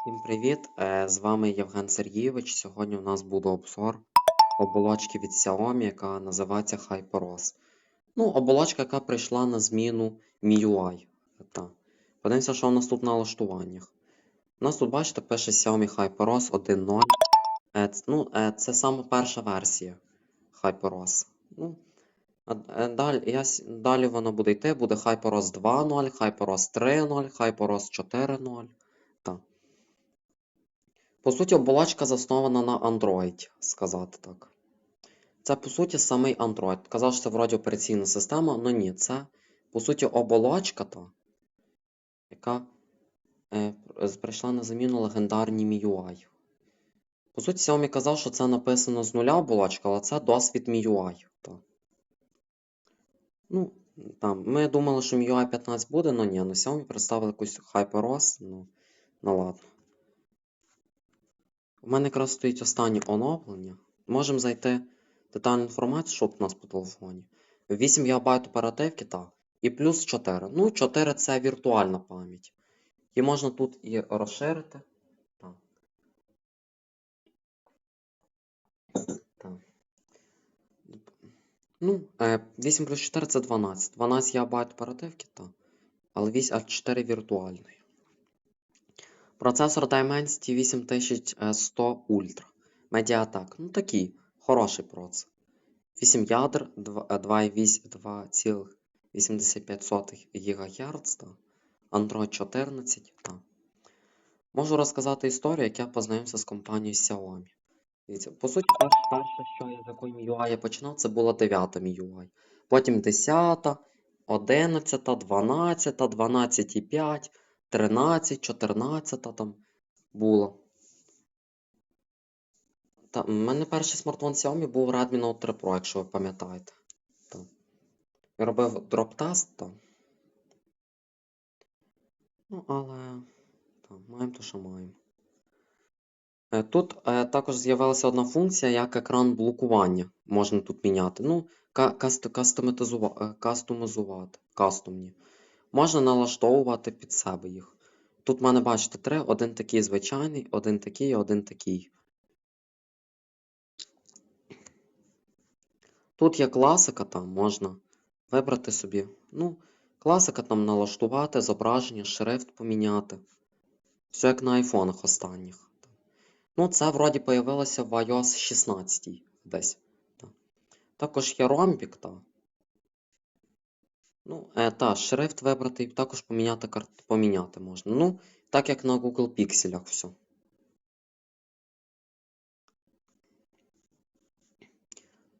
Всім привіт! Е, З вами Євген Сергійович. Сьогодні у нас буде обзор оболочки від Xiaomi, яка називається HyperOS. Ну, оболочка, яка прийшла на зміну MIUI. Та. Подивимося, що у нас тут в налаштуваннях. У нас тут, бачите, пише Xiaomi HyperOS 1.0. Е, ну, е, це саме перша версія HyperOS. Ну, далі, я, далі воно буде йти, буде HyperOS 2.0, HyperOS 3.0, HyperOS 4.0. По суті, оболочка заснована на Android, сказати так. Це, по суті, самий Android. Казав, що це вроді операційна система, але ні, це, по суті, оболочка та, яка е, прийшла на заміну легендарній MIUI. По суті, Xiaomi казав, що це написано з нуля оболочка, але це досвід MIUI. Та. Ну, там, ми думали, що MIUI 15 буде, але ні, ну Xiaomi представили якусь HyperOS, ну, ну ладно. У мене якраз стоїть останнє оновлення. Можемо зайти детальну інформацію, що у нас по телефоні. 8 ГБ оперативки, так. І плюс 4. Ну, 4 це віртуальна пам'ять. І можна тут і розширити. Так. Так. Ну, е, 8 плюс 4 це 12. 12 ГБ оперативки, так. Але 8, а 4 віртуальної. Процесор Dimensity 8100 Ultra. Mediatek. Ну такий, хороший процесор. 8 ядер, 2,85 ГГц. Android 14. Та. Можу розказати історію, як я познайомився з компанією Xiaomi. По суті, перше, що я з якої MIUI починав, це була 9 MIUI. Потім 10, 11, 12, 12,5, 13, 14 там було. Та, у мене перший смартфон Xiaomi був Redmi Note 3 Pro, якщо ви пам'ятаєте. Я робив дроп-тест, та. Ну, але та, маємо то, що маємо. Е, Тут е, також з'явилася одна функція, як екран блокування. Можна тут міняти. Ну, е, кастомізувати. Кастомні. Можна налаштовувати під себе їх. Тут в мене, бачите, три. Один такий звичайний, один такий, один такий. Тут є класика, там можна вибрати собі. Ну, класика там налаштувати, зображення, шрифт поміняти. Все як на айфонах останніх. Ну, це вроді появилося в iOS 16 десь. Та. Також є ромбік, та. Ну, е, та, шрифт вибрати і також поміняти карт... поміняти можна. Ну, так як на Google Pixel все.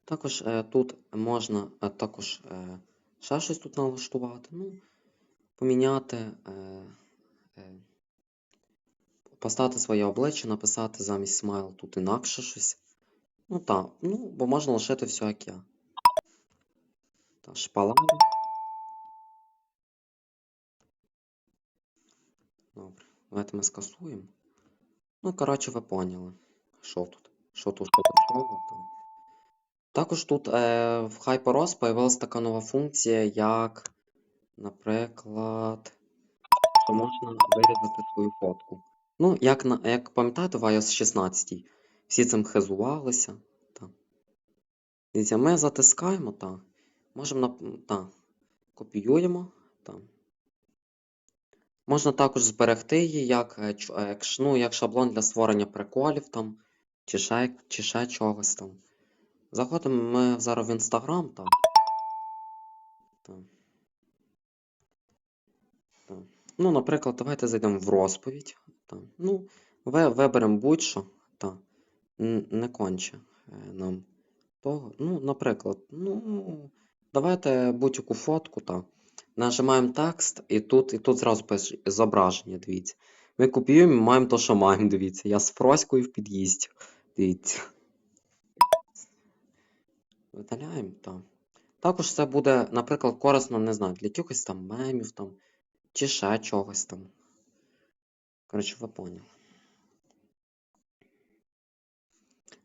Також е, тут можна е, також е, ще щось тут налаштувати. Ну, поміняти, е, е, поставити своє обличчя, написати замість смайл тут інакше щось. Ну так, ну, бо можна лишити все як я. Та, шпалери. Добре, давайте ми скасуємо. Ну, коротше, ви поняли, що тут. Що тут, що тут. Також тут е, в HyperOS появилася така нова функція, як, наприклад, що можна вирізати свою фотку. Ну, як, на, як пам'ятаєте, в iOS 16 всі цим хизувалися. Дивіться, ми затискаємо, та. Можемо на, копіюємо. Та. Можна також зберегти її як, е, ч- е, як, ну, як шаблон для створення приколів там, чи ще, чи ще чогось там. Заходимо ми зараз в Інстаграм там. Там. Там. Ну, наприклад, давайте зайдемо в розповідь. Там. Ну, ви, виберемо будь-що. Не конче е, нам того. Ну, наприклад, ну, давайте будь-яку фотку. Та. Нажимаємо текст, і тут, і тут зразу пише зображення, дивіться. Ми копіюємо і маємо то, що маємо, дивіться. Я з Фроською в під'їзді. Дивіться. Видаляємо там. Також це буде, наприклад, корисно, не знаю, для якихось там мемів там, чи ще чогось там. Коротше, ви поняли.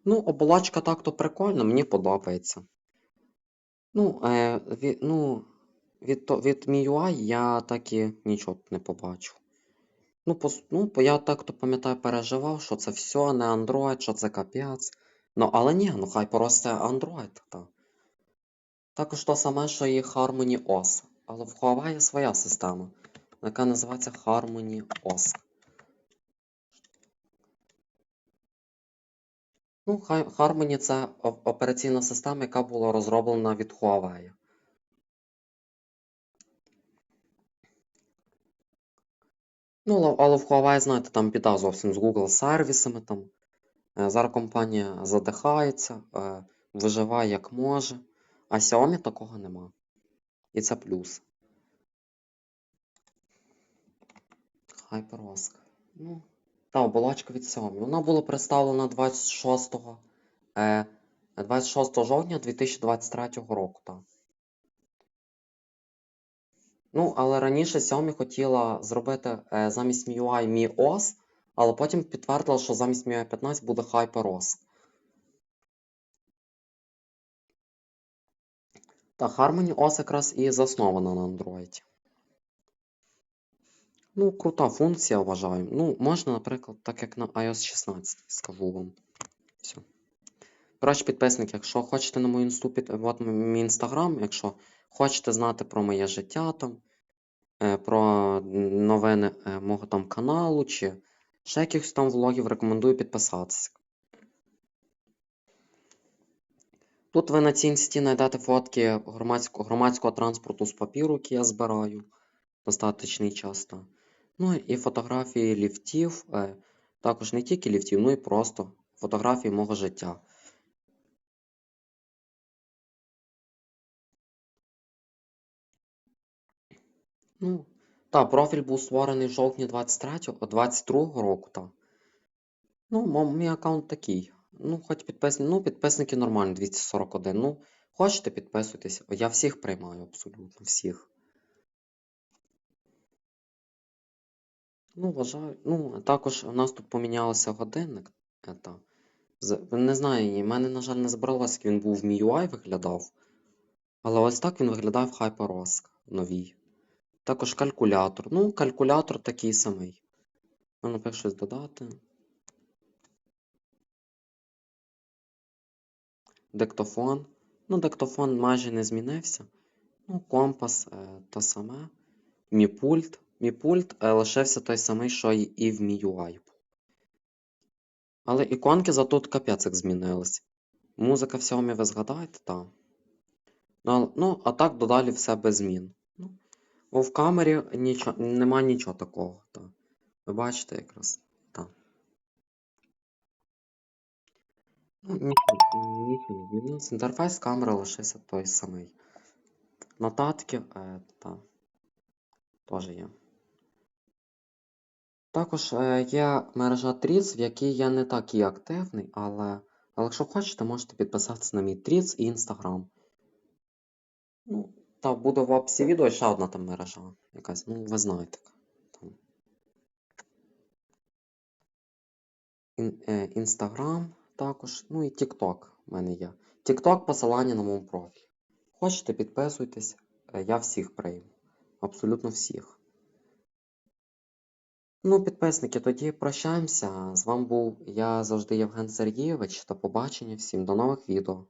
Ну, оболочка так-то прикольна, мені подобається. Ну, е, від, ну, від, від MIUI я так і нічого не побачив. Ну, пос... ну, я так то пам'ятаю, переживав, що це все не Android, що це капець. Ну, але ні, ну хай просто Android, так. Також то саме, що і Harmony OS. Але в Huawei є своя система, яка називається Harmony OS. Ну, Harmony це операційна система, яка була розроблена від Huawei. Ну, але- в Huawei, знаєте, там біда зовсім з Google сервісами там. Е, Зараз компанія задихається, е, виживає як може, а Xiaomi такого нема. І це плюс. HyperOS. Ну, та оболочка від Xiaomi. Вона була представлена 26, е, 26 жовтня 2023 року. Так. Ну, але раніше Xiaomi хотіла зробити е, замість MIUI Mi OS, але потім підтвердила, що замість MIUI 15 буде HyperOS. Та Harmony OS якраз і заснована на Android. Ну, крута функція, вважаю. Ну, можна, наприклад, так як на iOS 16, скажу вам. Коротше, підписники, якщо хочете на мою інсту, от мій інстаграм, якщо хочете знати про моє життя там, е, про новини е, мого там каналу, чи ще якихось там влогів, рекомендую підписатися. Тут ви на цій інсті знайдете фотки громадського, громадського транспорту з папіру, який я збираю достаточний час. Та. Ну і фотографії ліфтів, е, також не тільки ліфтів, ну і просто фотографії мого життя. Ну, та, профіль був створений в жовтні 23-го, 22-го року, та. Ну, мій аккаунт такий. Ну, хоч підписники, ну, підписники нормальні, 241. Ну, хочете підписуйтесь. Я всіх приймаю, абсолютно всіх. Ну, вважаю. Ну, також у нас тут помінялося годинник. Ета. Не знаю, в мене, на жаль, не збиралось, як він був в MIUI виглядав. Але ось так він виглядає в HyperOS новій. Також калькулятор. Ну, калькулятор такий самий. Ну, наприклад, щось додати. Диктофон. Ну, диктофон майже не змінився. Ну, компас е, то саме. Мій пульт. Мій пульт е, лишився той самий, що і в MIUI. Але іконки зато тут капець як змінились. Музика в Xiaomi ви згадаєте, так. Ну, ну, а так додалі все без змін. Ну, бо в камері нічого, нема нічого такого. Так. Ви бачите якраз. Так. Ну, нічого, не змінилось. Інтерфейс камери лишився той самий. Нотатки, е, та, теж є. Також е, є мережа Тріц, в якій я не такий активний, але, але якщо хочете, можете підписатися на мій Тріц і Інстаграм. Ну, та буде в описі відео ще одна там мережа якась, ну, ви знаєте. Там. Ін, е, Інстаграм також, ну і TikTok в мене є. TikTok посилання на моєму профілі. Хочете, підписуйтесь, е, я всіх прийму. Абсолютно всіх. Ну, підписники, тоді прощаємося. З вами був я завжди Євген Сергійович. До побачення всім, до нових відео.